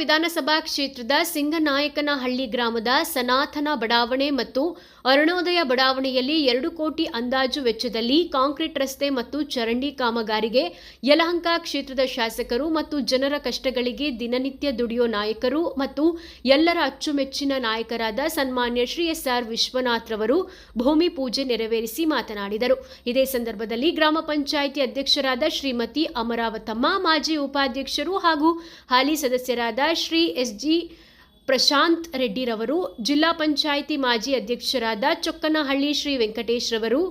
ವಿಧಾನಸಭಾ ಕ್ಷೇತ್ರದ ಸಿಂಗನಾಯಕನಹಳ್ಳಿ ಗ್ರಾಮದ ಸನಾತನ ಬಡಾವಣೆ ಮತ್ತು ಅರುಣೋದಯ ಬಡಾವಣೆಯಲ್ಲಿ ಎರಡು ಕೋಟಿ ಅಂದಾಜು ವೆಚ್ಚದಲ್ಲಿ ಕಾಂಕ್ರೀಟ್ ರಸ್ತೆ ಮತ್ತು ಚರಂಡಿ ಕಾಮಗಾರಿಗೆ ಯಲಹಂಕ ಕ್ಷೇತ್ರದ ಶಾಸಕರು ಮತ್ತು ಜನರ ಕಷ್ಟಗಳಿಗೆ ದಿನನಿತ್ಯ ದುಡಿಯೋ ನಾಯಕರು ಮತ್ತು ಎಲ್ಲರ ಅಚ್ಚುಮೆಚ್ಚಿನ ನಾಯಕರಾದ ಸನ್ಮಾನ್ಯ ಶ್ರೀ ಎಸ್ ಆರ್ ವಿಶ್ವನಾಥ್ ರವರು ಭೂಮಿ ಪೂಜೆ ನೆರವೇರಿಸಿ ಮಾತನಾಡಿದರು. ಇದೇ ಸಂದರ್ಭದಲ್ಲಿ ಗ್ರಾಮ ಪಂಚಾಯಿತಿ ಅಧ್ಯಕ್ಷರಾದ ಶ್ರೀಮತಿ ಅಮರಾವತಮ್ಮ, ಮಾಜಿ ಉಪಾಧ್ಯಕ್ಷರು ಹಾಗೂ ಹಾಲಿ ಸದಸ್ಯರಾದ ಶ್ರೀ ಎಸ್ ಜಿ ಪ್ರಶಾಂತ್ ರೆಡ್ಡಿರವರು, ಜಿಲ್ಲಾ ಪಂಚಾಯಿತಿ ಮಾಜಿ ಅಧ್ಯಕ್ಷರಾದ ಚೊಕ್ಕನಹಳ್ಳಿ ಶ್ರೀ ವೆಂಕಟೇಶ್ ರವರು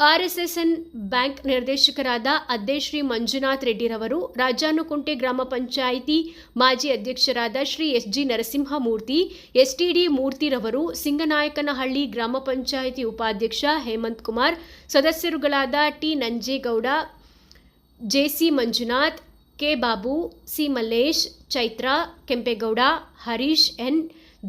ಆರ್ಎಸ್ಎಸ್ಎನ್ ಬ್ಯಾಂಕ್ ನಿರ್ದೇಶಕರಾದ ಅದ್ದೇ ಶ್ರೀ ಮಂಜುನಾಥ್ ರೆಡ್ಡಿರವರು, ರಾಜಾನುಕುಂಟೆ ಗ್ರಾಮ ಪಂಚಾಯಿತಿ ಮಾಜಿ ಅಧ್ಯಕ್ಷರಾದ Shri S G Narasimhamurthy S T D ಮೂರ್ತಿರವರು, Singanayakanahalli ಗ್ರಾಮ ಪಂಚಾಯಿತಿ ಉಪಾಧ್ಯಕ್ಷ Hemanth Kumar, ಸದಸ್ಯರುಗಳಾದ T Nanjegowda JC Manjunath K Babu, C Mallesh, Chaitra, Kempegowda, Harish N,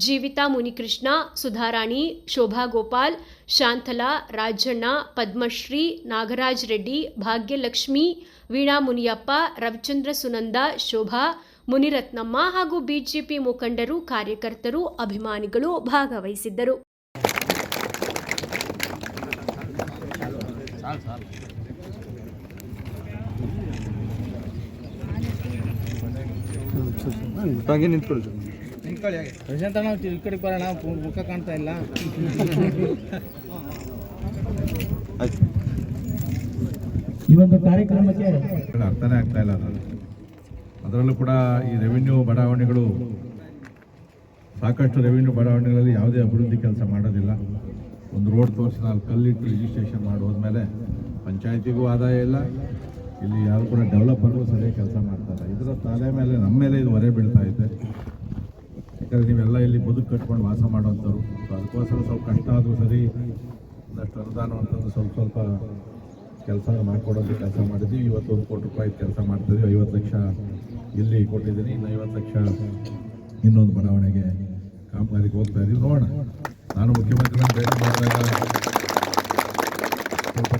Jeevitha Munikrishna, Sudharani, Shobha Gopal, Shantala, Rajanna, Padmashri, Nagaraj Reddy, Bhagyalakshmi, Veena Muniyappa, Ravichandra Sunanda, Shobha, Muniratnamma ಹಾಗೂ BJP ಮುಖಂಡರು, ಕಾರ್ಯಕರ್ತರು, ಅಭಿಮಾನಿಗಳು ಭಾಗವಹಿಸಿದ್ದರು. ಹಾಗೆ ನಿಂತ್ಕೊಳ್ಳಿ sir ಪ್ರಶಾಂತ ನಾವು ಈ ಕಡೆ ಬರೋಣ ಮುಖ ಕಾಣ್ತಾ ಇಲ್ಲ. ಇವತ್ತು ಈ ಒಂದು ಕಾರ್ಯಕ್ರಮಕ್ಕೆ ಅರ್ಥನೇ ಆಗ್ತಾ ಇಲ್ಲ ಅದು ಅದರಲ್ಲೂ ಕೂಡ ಈ ರೆವಿನ್ಯೂ ಬಡಾವಣೆಗಳು ಸಾಕಷ್ಟು ರೆವಿನ್ಯೂ ಬಡಾವಣೆಗಳಲ್ಲಿ ಯಾವುದೇ ಅಭಿವೃದ್ಧಿ ಕೆಲಸ ಮಾಡೋದಿಲ್ಲ. ಒಂದು ರೋಡ್ ತೋರಿಸಿ ನಾಲ್ಕು ಕಲ್ಲಿಟ್ಟು ರಿಜಿಸ್ಟ್ರೇಷನ್ ಮಾಡಿ ಹೋದ್ಮೇಲೆ ಪಂಚಾಯತಿಗೂ ಆದಾಯ ಇಲ್ಲ. ಇಲ್ಲಿ ಯಾರು ಕೂಡ ಡೆವಲಪರ್ಗೂ ಸರಿಯಾಗಿ ಕೆಲಸ ಮಾಡ್ತಾರೆ ಇದರ ತಲೆ ಮೇಲೆ ನಮ್ಮ ಮೇಲೆ ಇದು ಹೊರೆ ಬೀಳ್ತಾ ಇದೆ. ಯಾಕಂದರೆ ನೀವೆಲ್ಲ ಇಲ್ಲಿ ಬದುಕು ಕಟ್ಕೊಂಡು ವಾಸ ಮಾಡುವಂಥವ್ರು. ಸೊ ಅದಕ್ಕೋಸ್ಕರ ಸ್ವಲ್ಪ ಕಷ್ಟ ಆದರೂ ಸರಿ, ಒಂದಷ್ಟು ಅನುದಾನ ಅಂತಂದು ಸ್ವಲ್ಪ ಸ್ವಲ್ಪ ಕೆಲಸ ಮಾಡಿಕೊಡೋದು ಕೆಲಸ ಮಾಡಿದ್ವಿ. ಇವತ್ತು ಒಂದು ಕೋಟಿ ರೂಪಾಯಿ ಕೆಲಸ ಮಾಡ್ತಿದ್ವಿ. ಐವತ್ತು ಲಕ್ಷ ಇಲ್ಲಿ ಕೊಟ್ಟಿದ್ದೀನಿ. ಇನ್ನು ಐವತ್ತು ಲಕ್ಷ ಇನ್ನೊಂದು ಬಡಾವಣೆಗೆ ಕಾಮಗಾರಿಗೆ ಹೋಗ್ತಾ ಇದ್ದೀವಿ ನೋಡೋಣ. ನಾನು ಮುಖ್ಯಮಂತ್ರಿಗಳನ್ನು ಭೇಟಿ ಮಾಡಿದಾಗ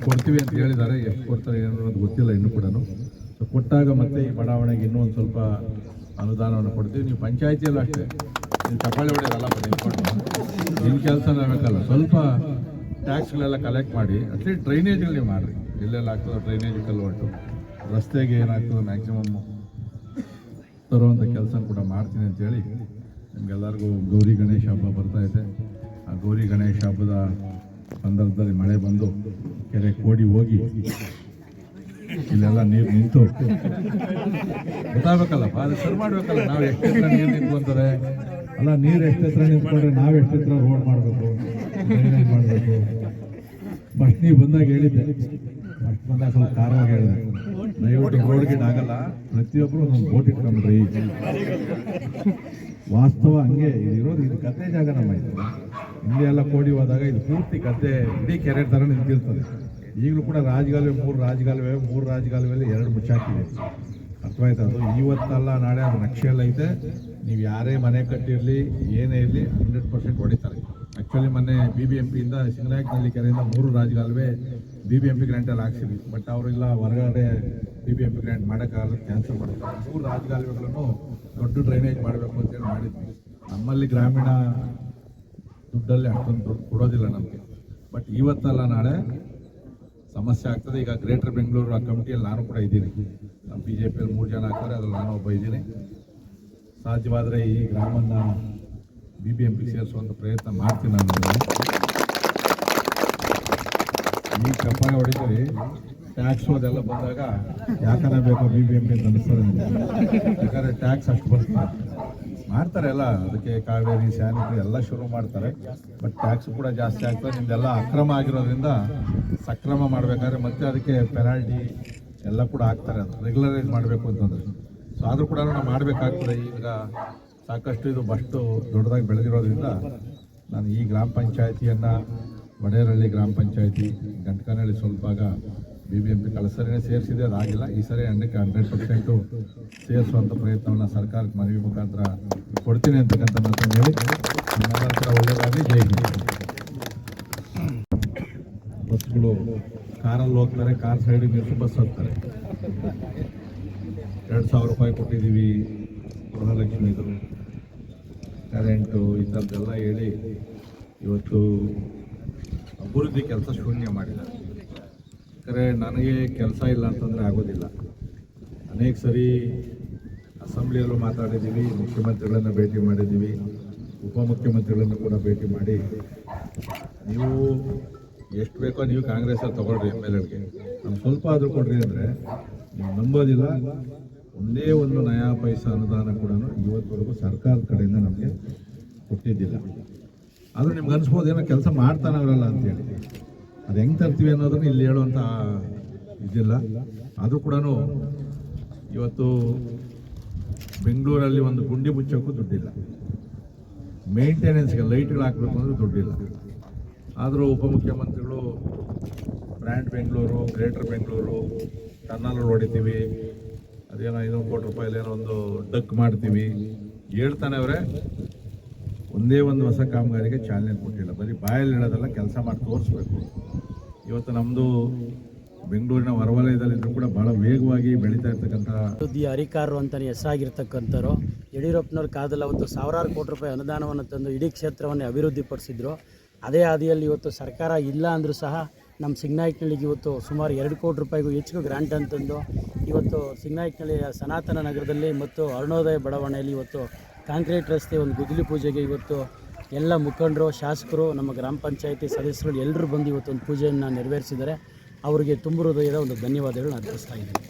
ಕೊಡ್ತೀವಿ ಅಂತ ಹೇಳಿದ್ದಾರೆ. ಎಷ್ಟು ಕೊಡ್ತಾರೆ ಏನು ಅನ್ನೋದು ಗೊತ್ತಿಲ್ಲ ಇನ್ನೂ ಕೂಡ ಸೊ ಕೊಟ್ಟಾಗ ಮತ್ತೆ ಈ ಬಡಾವಣೆಗೆ ಇನ್ನೂ ಒಂದು ಸ್ವಲ್ಪ ಅನುದಾನವನ್ನು ಕೊಡ್ತೀವಿ. ನೀವು ಪಂಚಾಯಿತಿಯಲ್ಲೂ ಅಷ್ಟೇ. ನೀವು ಚಪ್ಪಾಳೆ ಹೊಡೆಯೋದಲ್ಲ ನಿಮ್ಮ ಕೆಲಸ ಆಗಬೇಕಲ್ಲ ಸ್ವಲ್ಪ ಟ್ಯಾಕ್ಸ್ಗಳೆಲ್ಲ ಕಲೆಕ್ಟ್ ಮಾಡಿ ಅಟ್ಲೀಸ್ಟ್ ಡ್ರೈನೇಜ್ಗಳು ನೀವು ಮಾಡಿರಿ. ಎಲ್ಲೆಲ್ಲ ಆಗ್ತದೆ ಡ್ರೈನೇಜ್ ಕಲ್ವಟ್ಟು ರಸ್ತೆಗೆ ಏನಾಗ್ತದೆ ಮ್ಯಾಕ್ಸಿಮಮ್ ತರುವಂಥ ಕೆಲಸ ಕೂಡ ಮಾಡ್ತೀನಿ ಅಂತೇಳಿ ನಿಮ್ಗೆಲ್ಲರಿಗೂ ಗೌರಿ ಗಣೇಶ ಹಬ್ಬ ಬರ್ತಾ ಇದೆ. ಆ ಗೌರಿ ಗಣೇಶ ಹಬ್ಬದ ಸಂದರ್ಭದಲ್ಲಿ ಮಳೆ ಬಂದು ಕೆರೆ ಕೋಡಿ ಹೋಗಿ ಇಲ್ಲೆಲ್ಲ ನೀರು ನಿಂತು. ಗೊತ್ತಾಗಬೇಕಲ್ಲ ಸರಿ ಮಾಡ್ಬೇಕಲ್ಲ, ನಾವು ಎಷ್ಟು ನೀರು ನೀರು ನಿಂತ್ಕೊಂತಾರೆ ಅಲ್ಲ, ನೀರು ಎಷ್ಟು ನಿಂತ್ಕೊಂಡ್ರೆ ನಾವು ಎಷ್ಟು ರೋಡ್ ಮಾಡಬೇಕು ಡ್ರೈನೇಜ್ ಮಾಡಬೇಕು. ಬಸ್ ನೀವು ಬಂದಾಗ ಹೇಳಿದ್ದೆ. ಫಸ್ಟ್ ಬಂದಾಗ ಸ್ವಲ್ಪ ಖಾರವಾಗಿ ಹೇಳಿದೆ. ದಯವಿಟ್ಟು ರೋಡ್ ಆಗಲ್ಲ ಪ್ರತಿಯೊಬ್ಬರು ಒಂದು ಬೋಟ್ ಇಟ್ಕೊಂಡ್ರಿ ವಾಸ್ತವ ಹಂಗೆ ಇರೋದು, ಇದು ಕತೆ ಜಾಗ ನಮ್ಮ ಇದು. ಹಿಂದೆ ಎಲ್ಲ ಕೋಡಿ ಹೋದಾಗ ಇದು ಪೂರ್ತಿ ಕತೆ ಇಡೀ ಕೆರೆ ಥರ ನಿಂತಿರ್ತದೆ. ಈಗಲೂ ಕೂಡ ರಾಜಗಾಲುವೆ, ಮೂರು ರಾಜಗಾಲುವೆ, ಮೂರು ರಾಜಗಾಲುವೆಯಲ್ಲಿ ಎರಡು ಮುಚ್ಚಾಕಿದೆ ಅರ್ಥವಾಯ್ತು ಅದು? ಇವತ್ತಲ್ಲ ನಾಳೆ ಅದು ನಕ್ಷೆಯಲ್ಲಿ ಐತೆ. ನೀವು ಯಾರೇ ಮನೆ ಕಟ್ಟಿರಲಿ, ಏನೇ ಇರಲಿ, ಹಂಡ್ರೆಡ್ ಪರ್ಸೆಂಟ್ ಹೊಡಿತಾರೆ. ಆ್ಯಕ್ಚುಲಿ ಮೊನ್ನೆ ಬಿ ಬಿ ಎಂ ಪಿಯಿಂದ ಕೆರೆಯಿಂದ ಮೂರು ರಾಜಗಾಲುವೆ ಬಿ ಬಿ ಎಂ ಪಿ ಗ್ರ್ಯಾಂಟಲ್ಲಿ ಹಾಕ್ಸಿದ್ವಿ. ಬಟ್ ಅವರೆಲ್ಲ ಹೊರಗಡೆ B B M P grant ಮಾಡೋಕ್ಕಾಗಲ್ಲ ಕ್ಯಾನ್ಸಲ್ ಮಾಡಿದ್ರು ಮೂರು ರಾಜಕಾಲುವೆಗಳನ್ನು ದೊಡ್ಡ ಡ್ರೈನೇಜ್ ಮಾಡಬೇಕು ಅಂತೇಳಿ ಮಾಡಿದ್ವಿ. ನಮ್ಮಲ್ಲಿ ಗ್ರಾಮೀಣ ದುಡ್ಡಲ್ಲಿ ಅಷ್ಟೊಂದು ದುಡ್ಡು ಕೊಡೋದಿಲ್ಲ ನಮಗೆ. ಬಟ್ ಇವತ್ತಲ್ಲ ನಾಳೆ ಸಮಸ್ಯೆ ಆಗ್ತದೆ. ಈಗ ಗ್ರೇಟರ್ ಬೆಂಗಳೂರು ಆ ಕಮಿಟಿಯಲ್ಲಿ ನಾನು ಕೂಡ ಇದ್ದೀನಿ. ನಮ್ಮ ಬಿ ಜೆ ಪಿಯಲ್ಲಿ ಮೂರು ಜನ ಆಗ್ತಾರೆ, ಅದ್ರಲ್ಲಿ ನಾನು ಒಬ್ಬ ಇದ್ದೀನಿ. ಸಾಧ್ಯವಾದರೆ ಈ ಗ್ರಾಮನ್ನು ಬಿ ಬಿ ಎಂ ಪಿ ಸೇರಿಸುವಂಥ ಪ್ರಯತ್ನ ಮಾಡ್ತೀನಿ ನಾನು. ಈ ಕಂಪನಿ ಹೊಡಿತೀರಿ. ಟ್ಯಾಕ್ಸ್ ಅದೆಲ್ಲ ಬಂದಾಗ ಯಾಕಂದ್ರೆ ಬೇಕು ಬಿ ಬಿ ಎಂ ಪಿ ಅಂತ ಅನಿಸ್ತದೆ. ಯಾಕಂದ್ರೆ ಟ್ಯಾಕ್ಸ್ ಅಷ್ಟು ಬರ್ತದೆ ಮಾಡ್ತಾರೆ ಎಲ್ಲ ಅದಕ್ಕೆ ಕಾವೇರಿ ಸ್ಯಾನಿಟರಿ ಎಲ್ಲ ಶುರು ಮಾಡ್ತಾರೆ. ಬಟ್ ಟ್ಯಾಕ್ಸ್ ಕೂಡ ಜಾಸ್ತಿ ಆಗ್ತದೆ. ನಿಮ್ದೆಲ್ಲ ಅಕ್ರಮ ಆಗಿರೋದ್ರಿಂದ ಸಕ್ರಮ ಮಾಡ್ಬೇಕಾದ್ರೆ ಮತ್ತೆ ಅದಕ್ಕೆ ಪೆನಾಲ್ಟಿ ಎಲ್ಲ ಕೂಡ ಹಾಕ್ತಾರೆ. ಅದು ರೆಗ್ಯುಲರೈಸ್ ಮಾಡಬೇಕು ಅಂತಂದ್ರೆ. ಸೊ ಆದರೂ ಕೂಡ ನಾವು ಮಾಡಬೇಕಾಗ್ತದೆ. ಈಗ ಸಾಕಷ್ಟು ಇದು ಬಷ್ಟು ದೊಡ್ಡದಾಗಿ ಬೆಳೆದಿರೋದ್ರಿಂದ ನಾನು ಈ ಗ್ರಾಮ ಪಂಚಾಯತಿಯನ್ನು ವಡೇರಹಳ್ಳಿ ಗ್ರಾಮ ಪಂಚಾಯತಿ ಗಂಟಕನಹಳ್ಳಿ ಸ್ವಲ್ಪ ಭಾಗ ಬಿ ಬಿ ಎಂ ಪಿ ಕಳಸರಿನೇ ಸರಿನೇ ಸೇರಿಸಿದೆ. ಅದಾಗಿಲ್ಲ. ಈ ಸರಿ ಹಂಡ್ರೆಡ್ ಹಂಡ್ರೆಡ್ ಪರ್ಸೆಂಟು ಸೇರಿಸುವಂಥ ಪ್ರಯತ್ನವನ್ನು ಸರ್ಕಾರಕ್ಕೆ ಮನವಿ ಮುಖಾಂತರ ಕೊಡ್ತೀನಿ ಅಂತಕ್ಕಂಥ ಮಾತನ್ನು ಹೇಳಿ. ಒಳ್ಳೆಯದಾಗಿ ಜೈ ಬಸ್ಗಳು ಕಾರಲ್ಲಿ ಹೋಗ್ತಾರೆ, ಕಾರ್ ಸೈಡಿಗೆ ನಿಲ್ಸಿ ಬಸ್ ಹೋಗ್ತಾರೆ ಎರಡು ಸಾವಿರ ರೂಪಾಯಿ ಕೊಟ್ಟಿದ್ದೀವಿ ಗೃಹಲಕ್ಷ್ಮಿದು. ಕರೆಂಟು ಈ ಥರದ್ದೆಲ್ಲ ಹೇಳಿ ಇವತ್ತು ಅಭಿವೃದ್ಧಿ ಕೆಲಸ ಶೂನ್ಯ ಮಾಡಿದ್ದಾರೆ ಖರೆ ನನಗೆ ಕೆಲಸ ಇಲ್ಲ ಅಂತಂದರೆ ಆಗೋದಿಲ್ಲ. ಅನೇಕ ಸರಿ ಅಸೆಂಬ್ಲಿಯಲ್ಲೂ ಮಾತಾಡಿದ್ದೀವಿ, ಮುಖ್ಯಮಂತ್ರಿಗಳನ್ನು ಭೇಟಿ ಮಾಡಿದ್ದೀವಿ, ಉಪಮುಖ್ಯಮಂತ್ರಿಗಳನ್ನು ಕೂಡ ಭೇಟಿ ಮಾಡಿ. ನೀವು ಎಷ್ಟು ಬೇಕೋ ನೀವು ಕಾಂಗ್ರೆಸ್ಸಲ್ಲಿ ತೊಗೊಳ್ರಿ ಎಂ ಎಲ್ ಎಲ್ಗೆ ನಮ್ಗೆ ಸ್ವಲ್ಪ ಆದರೂ ಕೊಡ್ರಿ ಅಂದರೆ ನೀವು ನಂಬೋದಿಲ್ಲ. ಒಂದೇ ಒಂದು ನಯಾ ಪೈಸಾ ಅನುದಾನ ಕೂಡ ಇವತ್ತವರೆಗೂ ಸರ್ಕಾರದ ಕಡೆಯಿಂದ ನಮಗೆ ಕೊಟ್ಟಿದ್ದಿಲ್ಲ. ಆದರೂ ನಿಮ್ಗೆ ಅನ್ಸ್ಬೋದು ಏನೋ ಕೆಲಸ ಮಾಡ್ತಾನವರಲ್ಲ ಅಂತೇಳಿ ಅದು ಹೆಂಗೆ ತರ್ತೀವಿ ಅನ್ನೋದನ್ನ ಇಲ್ಲಿ ಹೇಳುವಂಥ ಇದಿಲ್ಲ. ಅದು ಕೂಡ ಇವತ್ತು ಬೆಂಗಳೂರಲ್ಲಿ ಒಂದು ಗುಂಡಿ ಮುಚ್ಚೋಕ್ಕೂ ದುಡ್ಡಿಲ್ಲ. ಮೇಂಟೆನೆನ್ಸ್ಗೆ ಲೈಟ್ಗಳು ಹಾಕಬೇಕು ಅಂದ್ರೆ ದುಡ್ಡಿಲ್ಲ. ಆದರೂ ಉಪಮುಖ್ಯಮಂತ್ರಿಗಳು brand Bengaluru, greater Bengaluru tunnel ಹೊಡಿತೀವಿ. ಅದೇನೋ ಐನೂರು ಕೋಟಿ ರೂಪಾಯಿ ಏನೋ ಒಂದು ಡಕ್ ಮಾಡ್ತೀವಿ. ಹೇಳ್ತಾನೆ ಅವರೇ. ಒಂದೇ ಒಂದು ಹೊಸ ಕಾಮಗಾರಿಗೆ ಚಾಲನೆ ಕೊಟ್ಟಿಲ್ಲ. ಬರೀ ಬಾಯಲ್ಲಿ ಹೇಳೋದಲ್ಲ, ಕೆಲಸ ಮಾಡಿ ತೋರಿಸ್ಬೇಕು. ಇವತ್ತು ನಮ್ಮದು ಬೆಂಗಳೂರಿನ ಹೊರವಲಯದಲ್ಲಿದ್ದರೂ ಕೂಡ ಭಾಳ ವೇಗವಾಗಿ ಬೆಳೀತಾ ಇರ್ತಕ್ಕಂಥ ಅಭಿವೃದ್ಧಿಯ ಅಧಿಕಾರರು ಅಂತಲೇ ಹೆಸರಾಗಿರ್ತಕ್ಕಂಥವ್ರು ಯಡಿಯೂರಪ್ಪನವ್ರ ಕಾಲದಲ್ಲಿ ಅವತ್ತು ಸಾವಿರಾರು ಕೋಟಿ ರೂಪಾಯಿ ಅನುದಾನವನ್ನು ತಂದು ಇಡೀ ಕ್ಷೇತ್ರವನ್ನೇ ಅಭಿವೃದ್ಧಿಪಡಿಸಿದ್ರು. ಅದೇ ಹಾದಿಯಲ್ಲಿ ಇವತ್ತು ಸರ್ಕಾರ ಇಲ್ಲ ಅಂದರೂ ಸಹ ನಮ್ಮ ಸಿಂಗ್ನಾಯ್ಕನಳ್ಳಿಗೆ ಇವತ್ತು ಸುಮಾರು ಎರಡು ಕೋಟಿ ರೂಪಾಯಿಗೂ ಹೆಚ್ಚು ಗ್ರಾಂಟ್ ಅಂತಂದು ಇವತ್ತು ಸಿಂಗ್ನಾಯ್ಕನಳ್ಳಿಯ ಸನಾತನ ನಗರದಲ್ಲಿ ಮತ್ತು ಅರುಣೋದಯ ಬಡಾವಣೆಯಲ್ಲಿ ಇವತ್ತು ಕಾಂಕ್ರೀಟ್ ರಸ್ತೆ, ಒಂದು ಗುದ್ದಲಿ ಪೂಜೆಗೆ ಇವತ್ತು ಎಲ್ಲ ಮುಖಂಡರು, ಶಾಸಕರು, ನಮ್ಮ ಗ್ರಾಮ ಪಂಚಾಯತಿ ಸದಸ್ಯರು ಎಲ್ಲರೂ ಬಂದು ಇವತ್ತು ಒಂದು ಪೂಜೆಯನ್ನು ನೆರವೇರಿಸಿದ್ದಾರೆ. ಅವರಿಗೆ ತುಂಬ ಹೃದಯದ ಒಂದು ಧನ್ಯವಾದಗಳನ್ನ ಅರ್ಪಿಸ್ತಾ ಇದ್ದೀನಿ.